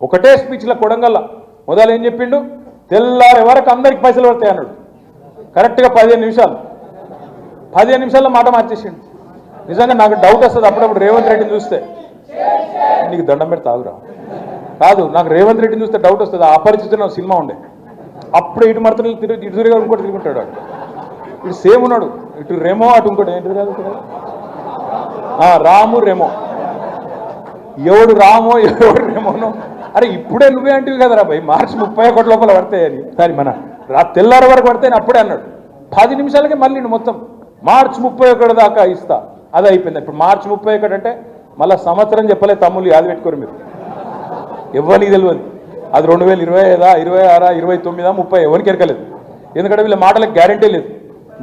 ఒకటే స్పీచ్లో కొడంగల్ల. మొదలు ఏం చెప్పిండు? తెల్లారి వరకు అందరికి పైసలు పడతాయి అన్నాడు. కరెక్ట్గా పదిహేను నిమిషాలు. పదిహేను నిమిషాల్లో మాట మార్చేసిండు. నిజంగా నాకు డౌట్ వస్తుంది. అప్పుడప్పుడు రేవంత్ రెడ్డిని చూస్తే నీకు దండం పెడితే ఆగురా. కాదు నాకు రేవంత్ రెడ్డిని చూస్తే డౌట్ వస్తుంది. ఆ అపరిచితున్న సినిమా ఉండే. అప్పుడు ఇటు మడతలు తిరిగి ఇటు తిరిగి ఇంకోటి తిరుగుంటాడు వాడు. ఇటు సేమ్ ఉన్నాడు. ఇటు రెమో అటు ఇంకోటి ఏంటి కాదు ఆ, రాము రెమో. ఎవడు రామో ఎవడు రెమోనో అరే ఇప్పుడే నువ్వే అంటివి కదరా భయ్ మార్చి ముప్పై ఒకటి లోపల పడతాయని సరే మన రా తెల్లారి వరకు పడితే అప్పుడే అన్నాడు. పది నిమిషాలకే మళ్ళీ మొత్తం మార్చి ముప్పై ఒకటి దాకా ఇస్తా. అది అయిపోయింది. ఇప్పుడు మార్చి ముప్పై ఒకటి అంటే మళ్ళీ సంవత్సరం చెప్పలే తమ్ముళ్ళు యాది పెట్టుకోరు మీరు. ఎవరికి తెలియదు అది రెండు వేల ఇరవై ఐదా ఇరవై ఆరా ఇరవై తొమ్మిదా ముప్పై ఎవరికి ఎరకలేదు ఎందుకంటే వీళ్ళ మాటలకు గ్యారంటీ లేదు.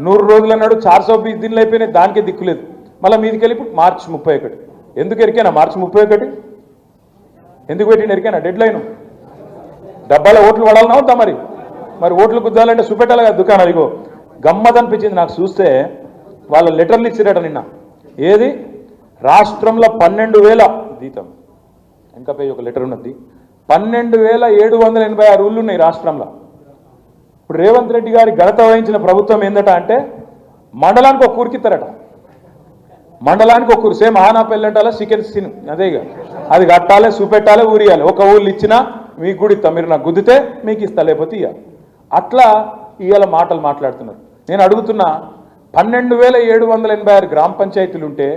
నూరు రోజులు అన్నాడు చార్ సో బీస్ అయిపోయినాయి దానికే దిక్కు లేదు. మళ్ళీ మీదికి వెళ్ళి ఇప్పుడు మార్చి ముప్పై ఒకటి. ఎందుకు ఎరికేనా? మార్చి ముప్పై ఒకటి? ఎందుకు పెట్టి ఎరికైనా? డెడ్ లైన్ డబ్బాల ఓట్లు పడాలన్నా అవుతా మరి. మరి ఓట్లు గుద్దాలంటే చూపెట్టాలి కదా దుకాణం ఇగో. గమ్మత్ అనిపించింది నాకు చూస్తే వాళ్ళ లెటర్లు ఇచ్చిరట నిన్న. ఏది? రాష్ట్రంలో పన్నెండు వేల జీతం ఇంకా ఒక లెటర్ ఉన్నది. పన్నెండు వేల ఏడు వందల ఎనభై ఆరు ఊళ్ళు ఉన్నాయి రాష్ట్రంలో. ఇప్పుడు రేవంత్ రెడ్డి గారి ఘనత వహించిన ప్రభుత్వం ఏందట అంటే మండలానికి ఒక ఊరికిస్తారట మండలానికి ఒకరు సేమ్ ఆనా పెళ్ళంటాలా చికెన్ సిన్ అదే ఇక. అది కట్టాలి చూపెట్టాలి ఊరియాలి. ఒక ఊళ్ళు ఇచ్చినా మీకు కూడా ఇస్తా మీరు నాకు గుద్దితే మీకు ఇస్తా లేకపోతే ఇయ్యాలి అట్లా ఇవాళ మాటలు మాట్లాడుతున్నారు. నేను అడుగుతున్నా పన్నెండు వేల ఏడు వందల ఎనభై ఆరు గ్రామ పంచాయతీలు ఉంటే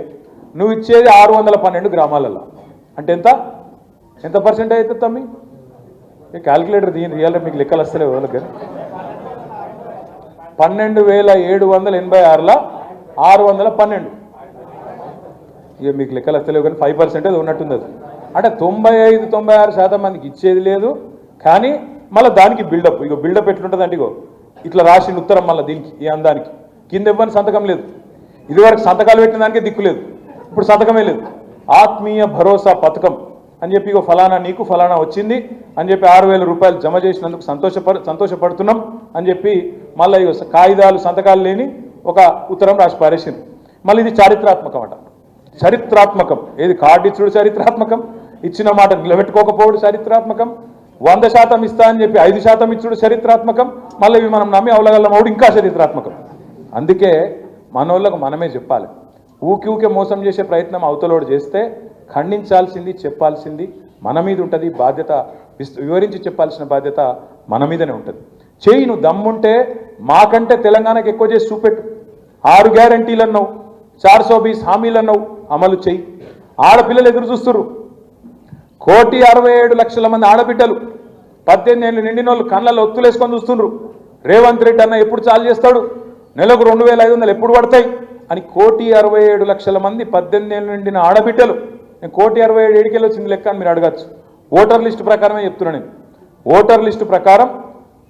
నువ్వు ఇచ్చేది ఆరు వందల పన్నెండు గ్రామాలలో అంటే ఎంత? ఎంత పర్సెంట్ అవుతుంది తమ్మి? క్యాలిక్యులేటర్ దీని రియల్ మీకు లెక్కలు వస్తలేవు వాళ్ళకి పన్నెండు వేల ఏడు వందల ఎనభై ఆరులో ఆరు వందల పన్నెండు. ఇక మీకు లెక్కలు వస్తలేవు కానీ ఫైవ్ పర్సెంటేజ్ ఉన్నట్టుంది అది అంటే తొంభై ఐదు తొంభై ఆరు శాతం మందికి ఇచ్చేది లేదు కానీ మళ్ళీ దానికి బిల్డప్ ఇగో బిల్డప్ ఎట్లుంటుంది అంటే ఇగో ఇట్లా రాసిన ఉత్తరం మళ్ళీ దీనికి ఈ అందానికి. కింద ఇవ్వని సంతకం లేదు. ఇదివరకు సంతకాలు పెట్టిన దానికే దిక్కు లేదు. ఇప్పుడు సంతకమే లేదు. ఆత్మీయ భరోసా పథకం అని చెప్పి ఇగో ఫలానా నీకు ఫలానా వచ్చింది అని చెప్పి ఆరు వేల రూపాయలు జమ చేసినందుకు సంతోషపడ సంతోషపడుతున్నాం అని చెప్పి మళ్ళీ ఇగో కాగితాలు సంతకాలు లేని ఒక ఉత్తరం రాసి పారేసింది మళ్ళీ ఇది చారిత్రాత్మకం చరిత్రాత్మకం. ఏది కార్డు ఇచ్చుడు చరిత్రాత్మకం? ఇచ్చిన మాట నిలబెట్టుకోకపోవడు చరిత్రాత్మకం? వంద శాతం ఇస్తా అని చెప్పి ఐదు శాతం ఇచ్చుడు చరిత్రాత్మకం? మళ్ళీ ఇవి మనం నమ్మి అవలగల్లమవుడు ఇంకా చరిత్రాత్మకం. అందుకే మనోళ్ళకు మనమే చెప్పాలి. ఊకి ఊకే మోసం చేసే ప్రయత్నం అవతలోడు చేస్తే ఖండించాల్సింది చెప్పాల్సింది మన మీద ఉంటుంది. బాధ్యత వివరించి చెప్పాల్సిన బాధ్యత మన మీదనే ఉంటుంది. చేయి నువ్వు దమ్ముంటే మాకంటే తెలంగాణకు ఎక్కువ చేసి చూపెట్టు. ఆరు గ్యారంటీలు అన్నావు చార్ సో బీస్ హామీలు అన్నావు అమలు చేయి. ఆడపిల్లలు ఎదురు చూస్తుర్రు. కోటి అరవై ఏడు లక్షల మంది ఆడబిడ్డలు పద్దెనిమిది ఏళ్ళు నిండిన వాళ్ళు కళ్ళల్లో ఒత్తులేసుకొని చూస్తుండ్రు రేవంత్ రెడ్డి అన్న ఎప్పుడు చాలు చేస్తాడు? నెలకు రెండు వేల ఐదు వందలు ఎప్పుడు పడతాయి? అని కోటి అరవై ఏడు లక్షల మంది పద్దెనిమిది ఏళ్ళు నిండిన ఆడబిడ్డలు. నేను కోటి అరవై ఏడు ఏడికెళ్ళి వచ్చింది లెక్క అని మీరు అడగచ్చు. ఓటర్ లిస్టు ప్రకారమే చెప్తున్నా నేను. ఓటర్ లిస్టు ప్రకారం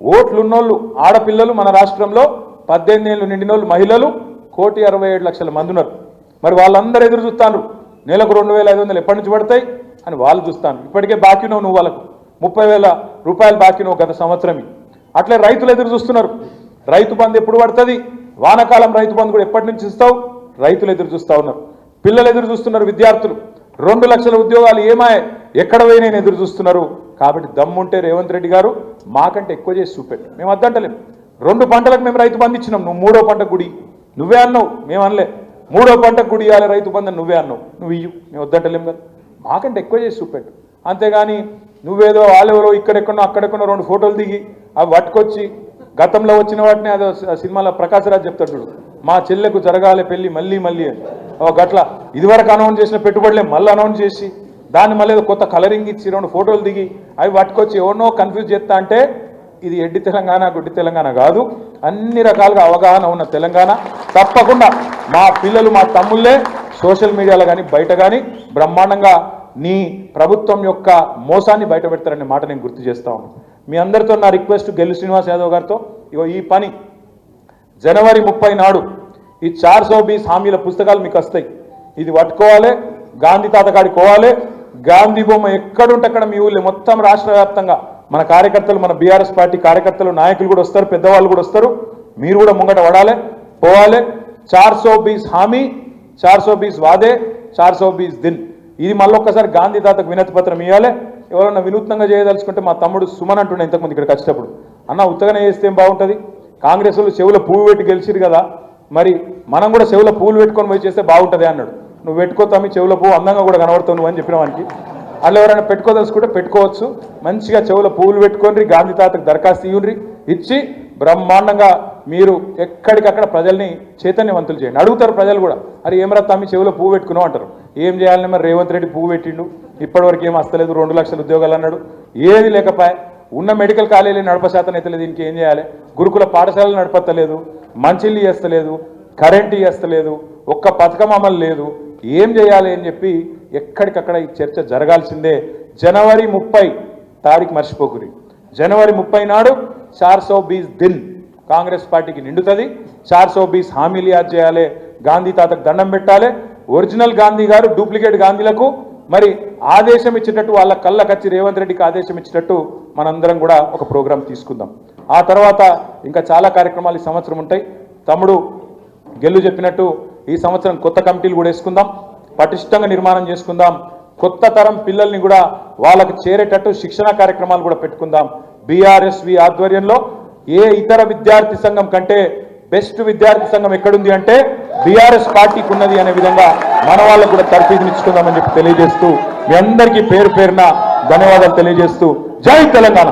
ఓట్లున్నోళ్ళు ఆడపిల్లలు మన రాష్ట్రంలో పద్దెనిమిది ఏళ్ళు నిండినోళ్ళు మహిళలు కోటి అరవై ఏడు లక్షల మంది ఉన్నారు. మరి వాళ్ళందరూ ఎదురు చూస్తాను నెలకు రెండు వేల ఐదు వందలు ఎప్పటి నుంచి పడతాయి? అని వాళ్ళు చూస్తాను ఇప్పటికే బాకీనో నువ్వు వాళ్ళకు. ముప్పై వేల రూపాయలు బాకీనో గత సంవత్సరం అట్లే రైతులు ఎదురు చూస్తున్నారు. రైతు బంధు ఎప్పుడు పడుతుంది? వానకాలం రైతు బంధు కూడా ఎప్పటి నుంచి ఇస్తావు? రైతులు ఎదురు చూస్తూ ఉన్నారు. పిల్లలు ఎదురు చూస్తున్నారు విద్యార్థులు. రెండు లక్షల ఉద్యోగాలు ఏమాయ్? ఎక్కడ పోయినాయని ఎదురు చూస్తున్నారు? కాబట్టి దమ్ముంటే రేవంత్ రెడ్డి గారు మాకంటే ఎక్కువ చేసి చూపెట్టు. మేము వద్దంటలేం రెండు పంటలకు మేము రైతు బంధు ఇచ్చినాం. నువ్వు మూడో పంట గుడి. నువ్వే అన్నావు. మేము అనలే. మూడో పంట కుడియాలి రైతు బంధం నువ్వే అన్నావు. నువ్వు ఇయ్యు. మేము వద్దంటలేం కదా. మాకంటే ఎక్కువ చేసి చూపెట్టు. అంతేగాని నువ్వేదో వాళ్ళెవరో ఇక్కడెక్కడో అక్కడెక్కడో రెండు ఫోటోలు దిగి అవి పట్టుకొచ్చి గతంలో వచ్చిన వాటిని అదో సినిమాలో ప్రకాశరాజ్ చెప్తాడు చూడు. మా చెల్లెకు జరగాలి పెళ్ళి మళ్ళీ మళ్ళీ అని. ఓ గట్ల ఇదివరకు అనౌన్స్ చేసిన పెట్టుబడులే మళ్ళీ అనౌన్స్ చేసి దాన్ని మళ్ళీ కొత్త కలరింగ్ ఇచ్చి రెండు ఫోటోలు దిగి అవి పట్టుకొచ్చి ఎవరినో కన్ఫ్యూజ్ చేస్తా అంటే ఇది ఎడ్డి తెలంగాణ గుడ్డి తెలంగాణ కాదు. అన్ని రకాలుగా అవగాహన ఉన్న తెలంగాణ. తప్పకుండా మా పిల్లలు మా తమ్ముళ్ళే సోషల్ మీడియాలో కానీ బయట కానీ బ్రహ్మాండంగా నీ ప్రభుత్వం యొక్క మోసాన్ని బయట పెడతారనే మాట నేను గుర్తు చేస్తా మీ అందరితో నా రిక్వెస్ట్ గెల్లు శ్రీనివాస్ యాదవ్ గారితో ఇగో ఈ పని. జనవరి ముప్పై నాడు ఈ చార్ సో బీస్ హామీల పుస్తకాలు మీకు వస్తాయి. ఇది పట్టుకోవాలి గాంధీ తాత కాడికి పోవాలి గాంధీ బొమ్మ ఎక్కడుంటే అక్కడ మీ ఊళ్ళో మొత్తం రాష్ట్ర వ్యాప్తంగా మన కార్యకర్తలు మన బీఆర్ఎస్ పార్టీ కార్యకర్తలు నాయకులు కూడా వస్తారు పెద్దవాళ్ళు కూడా వస్తారు. మీరు కూడా ముంగట పడాలి పోవాలి. చార్ సో బీస్ హామీ చార్ సో బీస్ వాదే చార్ సో బీస్ దిల్ ఇది మళ్ళొక్కసారి గాంధీ తాతకు వినతి పత్రం ఇవ్వాలి ఎవరన్నా వినూత్నంగా చేయదలుచుకుంటే మా తమ్ముడు సుమన్ అంటుండే ఇంతకుముందు ఇక్కడికి వచ్చేటప్పుడు. అన్న ఉత్తగానే చేస్తే ఏం బాగుంటుంది? కాంగ్రెస్ వాళ్ళు చెవుల పువ్వు పెట్టి గెలిచిరు కదా. మరి మనం కూడా చెవుల పువ్వులు పెట్టుకొని పోయి చేస్తే బాగుంటుంది అన్నాడు. నువ్వు పెట్టుకో తమ్మి చెవుల పువ్వు అందంగా కూడా కనబడుతావు నువ్వు అని చెప్పిన వానికి వాళ్ళు ఎవరైనా పెట్టుకోదలుచుకుంటే పెట్టుకోవచ్చు. మంచిగా చెవులో పువ్వులు పెట్టుకొని గాంధీ తాతకు దరఖాస్తు ఇవ్వండి ఇచ్చి బ్రహ్మాండంగా మీరు ఎక్కడికక్కడ ప్రజల్ని చైతన్యవంతులు చేయండి. అడుగుతారు ప్రజలు కూడా అరే ఏమరా తమ్మి చెవిలో పువ్వు పెట్టుకున్నావు అంటారు. ఏం చేయాలని మరి? రేవంత్ రెడ్డి పువ్వు పెట్టిండు. ఇప్పటివరకు ఏం వస్తలేదు రెండు లక్షల ఉద్యోగాలు అన్నాడు. ఏది లేకపోయా ఉన్న మెడికల్ కాలేజీలు నడప శాతం అయితే లేదు ఇంకేం చేయాలి? గురుకుల పాఠశాలలు నడపత్తలేదు మంచిళ్ళు చేస్తలేదు కరెంటు చేస్తలేదు ఒక్క పథకం అమలు లేదు. ఏం చేయాలి అని చెప్పి ఎక్కడికక్కడ ఈ చర్చ జరగాల్సిందే. జనవరి ముప్పై తారీఖు మర్చిపోకురి. జనవరి ముప్పై నాడు చార్ సో బీస్ దిన్. కాంగ్రెస్ పార్టీకి నిండుతుంది. చార్ సో బీస్ హామీలు యాద్ చేయాలి. గాంధీ తాతకు దండం పెట్టాలి. ఒరిజినల్ గాంధీ గారు డూప్లికేట్ గాంధీలకు మరి ఆదేశం ఇచ్చేటట్టు వాళ్ళ కళ్ళకచ్చి రేవంత్ రెడ్డికి ఆదేశం ఇచ్చినట్టు మనందరం కూడా ఒక ప్రోగ్రాం తీసుకుందాం. ఆ తర్వాత ఇంకా చాలా కార్యక్రమాలు ఈ సంవత్సరం ఉంటాయి. తమ్ముడు గెల్లు చెప్పినట్టు ఈ సంవత్సరం కొత్త కమిటీలు కూడా వేసుకుందాం. పటిష్టంగా నిర్మాణం చేసుకుందాం. కొత్త తరం పిల్లల్ని కూడా వాళ్ళకు చేరేటట్టు శిక్షణ కార్యక్రమాలు కూడా పెట్టుకుందాం. బీఆర్ఎస్వి ఆధ్వర్యంలో ఏ ఇతర విద్యార్థి సంఘం కంటే బెస్ట్ విద్యార్థి సంఘం ఎక్కడుంది అంటే బీఆర్ఎస్ పార్టీకి ఉన్నది అనే విధంగా మన వాళ్ళకు కూడా తర్ఫీదునిచ్చుకుందామని చెప్పి తెలియజేస్తూ మీ అందరికీ పేరు పేరున ధన్యవాదాలు తెలియజేస్తూ జై తెలంగాణ.